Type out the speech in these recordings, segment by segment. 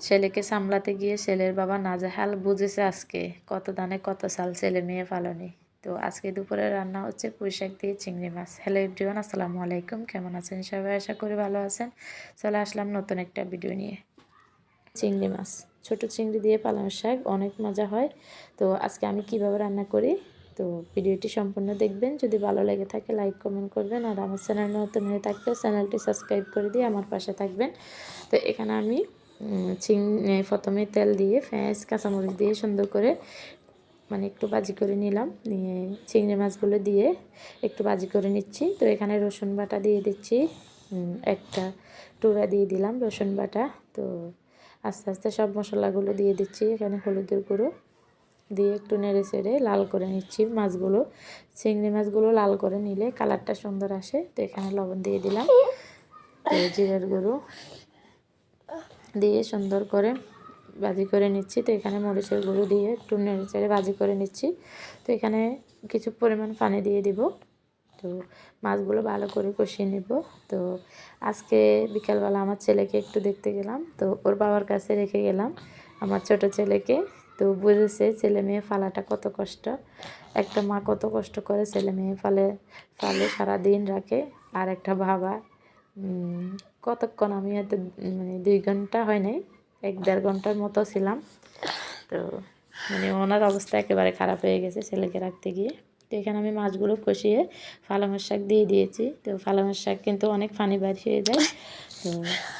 ছেলেকে সামলাতে গিয়ে ছেলের বাবা নাজাহাল বুঝেছে আজকে, কত দানে কত সাল ছেলে মেয়ে পালনে। তো আজকে দুপুরে রান্না হচ্ছে পুঁই শাক দিয়ে চিংড়ি মাছ। হ্যালো এভরিওয়ান আসসালামু আলাইকুম। কেমন আছেন সবাই? আশা করি ভালো আছেন। চলে আসলাম নতুন একটা ভিডিও নিয়ে। চিংড়ি মাছ। ছোট চিংড়ি দিয়ে পালং শাক, অনেক মজা হয়। তো আজকে আমি কীভাবে রান্না করি? তো ভিডিওটি সম্পূর্ণ দেখবেন। যদি ভালো লেগে থাকে লাইক কমেন্ট করবেন। আর আমার চ্যানেল নতুন হয়ে থাকলে চ্যানেলটি সাবস্ক্রাইব করে দিয়ে আমার পাশে থাকবেন। তো এখানে আমি চিং প্রথমে তেল দিয়ে পেঁয়াজ, কাঁচামরিচ দিয়ে সুন্দর করে মানে একটু বাজি করে নিলাম। নিয়ে চিংড়ি মাছগুলো দিয়ে একটু বাজি করে নিচ্ছি। তো এখানে রসুন বাটা দিয়ে দিচ্ছি। একটা টুরা দিয়ে দিলাম রসুন বাটা। তো আস্তে আস্তে সব মশলাগুলো দিয়ে দিচ্ছি এখানে হলুদের গুঁড়ো। দিয়ে একটু নেড়ে চেড়ে লাল করে নিচ্ছি মাছগুলো। চিংড়ি মাছগুলো লাল করে নিলে কালারটা সুন্দর আসে। তো এখানে লবণ দিয়ে দিলাম। জিরের গুঁড়ো। দিয়ে সুন্দর করে ভাজি করে নিচ্ছি। তো এখানে মরিচের গুঁড়ো দিয়ে একটু নেড়ে ভাজি করে নিচ্ছি। তো এখানে কিছু পরিমাণ পানি দিয়ে দিব। তো মাছগুলো ভালো করে কষিয়ে নেব। তো আজকে বিকালবেলা আমার ছেলেকে একটু দেখতে গেলাম। তো ওর বাবার কাছে রেখে গেলাম আমার ছোট ছেলেকে। তো বুঝেছে ছেলে মেয়ে ফালাটা কত কষ্ট। একটা মা কত কষ্ট করে ছেলে মেয়ে ফালে ফালে সারাদিন রাখে। আর একটা বাবা কতক্ষণ? আমি হয়তো মানে দুই ঘণ্টা হয় নাই, এক দেড় ঘণ্টার মতো ছিলাম। তো মানে ওনার অবস্থা একেবারে খারাপ হয়ে গেছে ছেলেকে রাখতে গিয়ে। তো এখানে আমি মাছগুলো কষিয়ে পালংয়ের শাক দিয়ে দিয়েছি। তো পালংয়ের শাক কিন্তু অনেক পানি বাড়ি হয়ে যায়। তো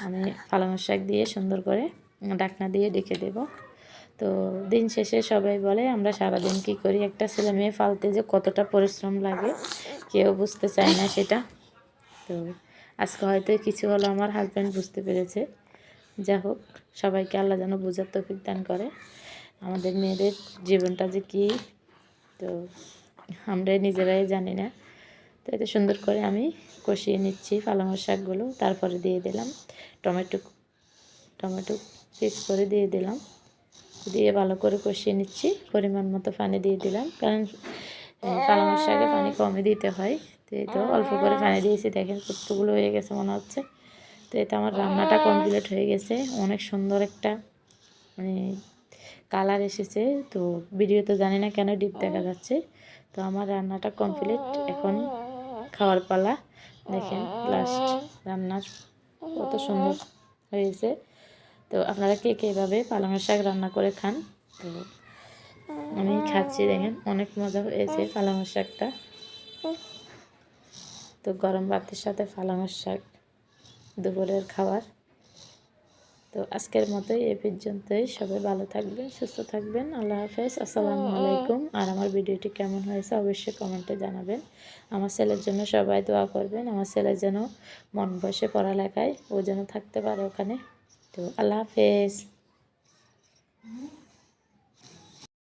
আমি পালংয়ের শাক দিয়ে সুন্দর করে ডাকনা দিয়ে ডেকে দেব। তো দিন শেষে সবাই বলে, আমরা সারাদিন কী করি? একটা ছেলে মেয়ে ফালতে যে কতটা পরিশ্রম লাগে, কেউ বুঝতে চায় না সেটা। তো আজকে হয়তো কিছু হলো আমার হাজব্যান্ড বুঝতে পেরেছে। যা হোক, সবাইকে আল্লাহ যেন বোঝার তৌফিক দান করে। আমাদের মেয়েদের জীবনটা যে কী, তো আমরা নিজেরাই জানি না। তো এতে সুন্দর করে আমি কষিয়ে নিচ্ছি পালংয়ের শাকগুলো। তারপরে দিয়ে দিলাম টমেটো টমেটো পিস করে দিয়ে দিলাম। দিয়ে ভালো করে কষিয়ে নিচ্ছি। পরিমাণ মতো পানি দিয়ে দিলাম। কারণ পালংয়ের শাকে পানি কমে দিতে হয়। তো এই তো অল্প করে পানি দিয়েছি দেখেন কতগুলো হয়ে গেছে মনে হচ্ছে। তো এতে আমার রান্নাটা কমপ্লিট হয়ে গেছে। অনেক সুন্দর একটা মানে কালার এসেছে। তো ভিডিওতে জানি না কেন ডিপ দেখা যাচ্ছে। তো আমার রান্নাটা কমপ্লিট এখন খাওয়ার পালা। দেখেন লাস্ট রান্নার কত সুন্দর হয়েছে। তো আপনারা কে কে এভাবে পালংয়ের শাক রান্না করে খান? তো আমি খাচ্ছি দেখেন, অনেক মজা হয়েছে পালংয়ের শাকটা। তো গরম ভাতের সাথে পালংয়ের শাক, দুপুরের খাবার। তো আজকের মতোই এ পর্যন্তই। সবাই ভালো থাকবেন, সুস্থ থাকবেন। আল্লাহ হাফেজ। আসসালামু আলাইকুম। আর আমার ভিডিওটি কেমন হয়েছে অবশ্যই কমেন্টে জানাবেন। আমার ছেলের জন্য সবাই দোয়া করবেন। আমার ছেলে যেন মন বসে পড়ালেখায়, ও যেন থাকতে পারে ওখানে। তো আল্লাহ হাফেজ।